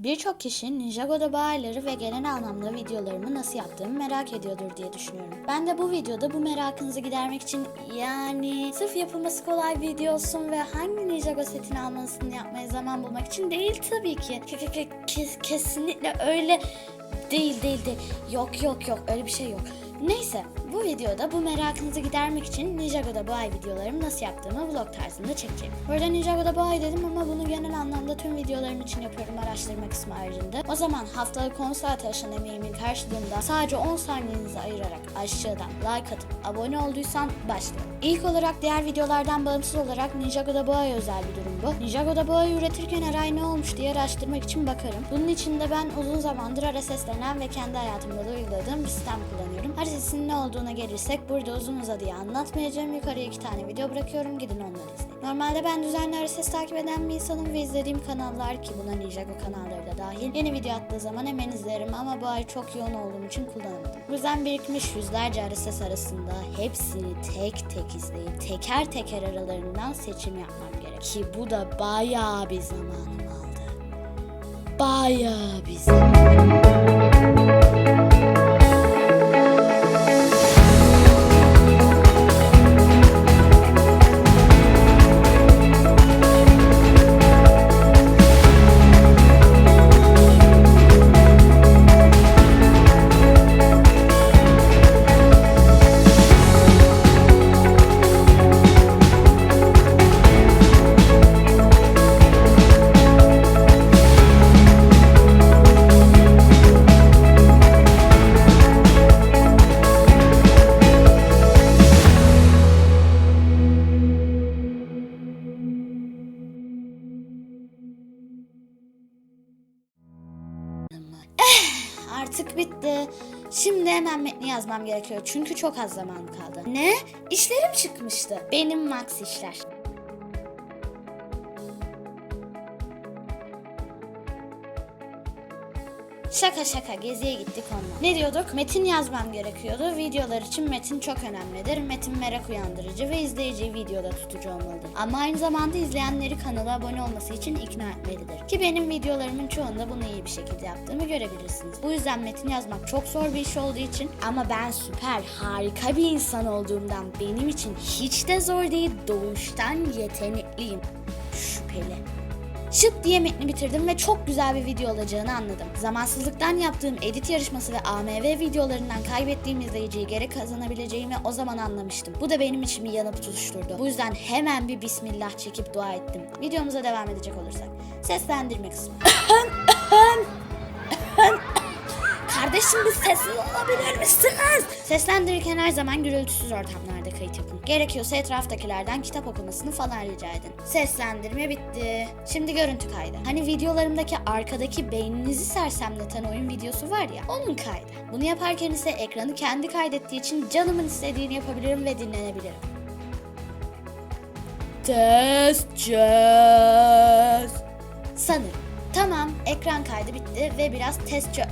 Birçok kişi Ninjago'da bağırları ve genel anlamda videolarımı nasıl yaptığımı merak ediyordur diye düşünüyorum. Ben de bu videoda bu merakınızı gidermek için yani sırf yapılması kolay video olsun ve hangi Ninjago setini almalısını yapmaya zaman bulmak için değil tabii ki. Ke- ke- ke- kes- kesinlikle öyle değil değil değil. Yok yok yok öyle bir şey yok. Neyse bu videoda bu merakınızı gidermek için Ninjago'da bu ay videolarımı nasıl yaptığımı vlog tarzında çekeceğim. Burada Ninjago'da bu ay dedim ama bunu genel anlamda tüm videolarım için yapıyorum araştırma kısmı haricinde. O zaman haftalık 10 saat aşan emeğimin karşılığında sadece 10 saniyenizi ayırarak aşağıdan like atıp abone olduysan başlayalım. İlk olarak diğer videolardan bağımsız olarak Ninjago'da bu ay özel bir durum bu. Ninjago'da bu ay üretirken her ay ne olmuş diye araştırmak için bakarım. Bunun için de ben uzun zamandır RSS denen ve kendi hayatımda da uyguladığım bir sistem kullanıyorum. RSS'in ne olduğuna gelirsek burada uzun uzadıya anlatmayacağım. Yukarıya iki tane video bırakıyorum gidin onları izleyin. Normalde ben düzenli RSS takip eden bir insanım ve izlediğim kanallar ki buna Ninjago kanalları da dahil. Yeni video attığı zaman hemen izlerim ama bu ay çok yoğun olduğum için kullanamadım. Bu yüzden birikmiş yüzlerce RSS arasında hepsini tek tek izleyip teker teker aralarından seçim yapmam gerek. Ki bu da bayağı bir zamanım aldı. Bayağı bir zaman. Artık bitti. Şimdi hemen metni yazmam gerekiyor çünkü çok az zaman kaldı. Ne? İşlerim çıkmıştı. Benim max işler. Şaka şaka geziye gittik onunla. Ne diyorduk? Metin yazmam gerekiyordu. Videolar için metin çok önemlidir. Metin merak uyandırıcı ve izleyiciyi videoda tutucu olmalıdır. Ama aynı zamanda izleyenleri kanala abone olması için ikna etmelidir. Ki benim videolarımın çoğunda bunu iyi bir şekilde yaptığımı görebilirsiniz. Bu yüzden metin yazmak çok zor bir iş olduğu için ama ben süper, harika bir insan olduğumdan benim için hiç de zor değil. Doğuştan yetenekliyim. Şüpheli. Şıp diye metni bitirdim ve çok güzel bir video olacağını anladım. Zamansızlıktan yaptığım edit yarışması ve AMV videolarından kaybettiğim izleyiciyi geri kazanabileceğimi o zaman anlamıştım. Bu da benim içimi yanıp tutuşturdu. Bu yüzden hemen bir bismillah çekip dua ettim. Videomuza devam edecek olursak. Seslendirme kısmı. Kardeşim bir sessiz olabilir misiniz? Seslendirirken her zaman gürültüsüz ortamlarda kayıt yapın. Gerekiyorsa etraftakilerden kitap okumasını falan rica edin. Seslendirme bitti. Şimdi görüntü kaydı. Hani videolarımdaki arkadaki beyninizi sersemleten oyun videosu var ya onun kaydı. Bunu yaparken ise ekranı kendi kaydettiği için canımın istediğini yapabilirim ve dinlenebilirim. Test. Sanırım. Tamam, ekran kaydı bitti ve biraz test çö...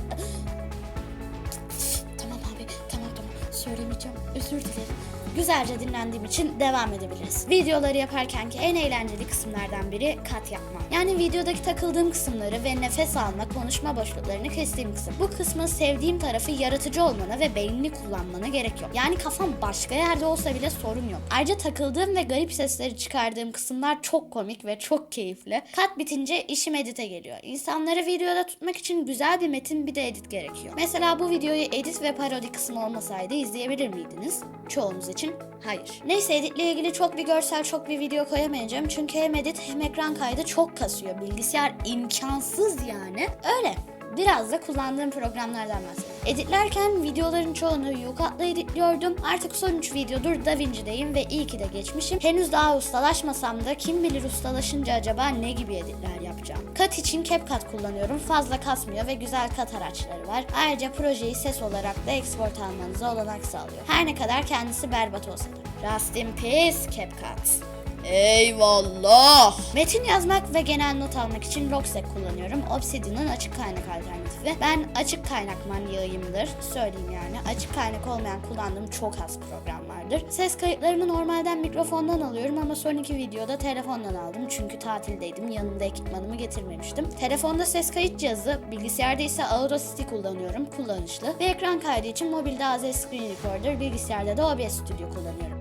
Söylemeyeceğim. Özür dilerim. Güzelce dinlendiğim için devam edebiliriz. Videoları yaparkenki en eğlenceli kısımlardan biri kat yapma. Yani videodaki takıldığım kısımları ve nefes alma, konuşma boşluklarını kestiğim kısım. Bu kısmın sevdiğim tarafı yaratıcı olmana ve beynini kullanmana gerek yok. Yani kafam başka yerde olsa bile sorun yok. Ayrıca takıldığım ve garip sesleri çıkardığım kısımlar çok komik ve çok keyifli. Kat bitince işim edite geliyor. İnsanları videoda tutmak için güzel bir metin bir de edit gerekiyor. Mesela bu videoyu edit ve parodi kısmı olmasaydı izleyebilir miydiniz? Çoğunuz için hayır. Neyse editle ilgili çok bir görsel çok bir video koyamayacağım çünkü hem edit hem ekran kaydı çok kasıyor. Bilgisayar imkansız yani. Öyle. Biraz da kullandığım programlardan bahsedeyim. Editlerken videoların çoğunu Yukat'la editliyordum. Artık son 3 videodur DaVinci'deyim ve iyi ki de geçmişim. Henüz daha ustalaşmasam da kim bilir ustalaşınca acaba ne gibi editler yapacağım. Kat için CapCut kullanıyorum. Fazla kasmıyor ve güzel kat araçları var. Ayrıca projeyi ses olarak da export almanıza olanak sağlıyor. Her ne kadar kendisi berbat olsa da. Rest in peace CapCut. Eyvallah. Metin yazmak ve genel not almak için Rockset kullanıyorum. Obsidian'ın açık kaynak alternatifi. Ben açık kaynak manyağıyımdır. Söyleyeyim yani. Açık kaynak olmayan kullandığım çok az program var. Recorder. Ses kayıtlarımı normalden mikrofondan alıyorum ama son iki videoda telefondan aldım. Çünkü tatildeydim. Yanımda ekipmanımı getirmemiştim. Telefonda ses kayıt cihazı, bilgisayarda ise Audacity kullanıyorum. Kullanışlı. Ve ekran kaydı için mobilde AZ Screen Recorder, bilgisayarda da OBS Studio kullanıyorum.